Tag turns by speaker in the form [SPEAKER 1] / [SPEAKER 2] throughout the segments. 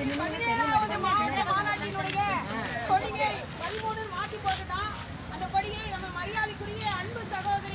[SPEAKER 1] பதினேழாவது மாவட்ட மாநாட்டினுடைய கொடியை பதிமூணு மாற்றி போட்டுதான் அந்த கொடியை மரியாதைக்குரிய அன்பு சகோதரி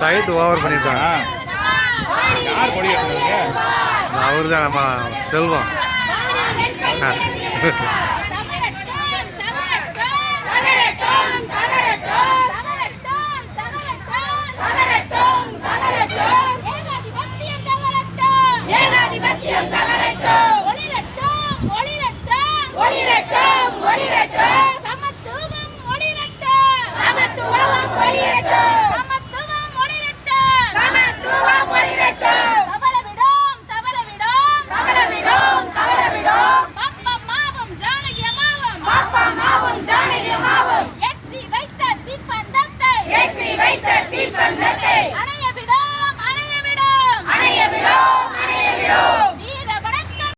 [SPEAKER 2] டைட் ஓவர் பண்ணிட்டாங்க அவரு தான் நம்ம செல்வம்.
[SPEAKER 1] ஏற்றி வைத்த தீப்பந்தத்தை.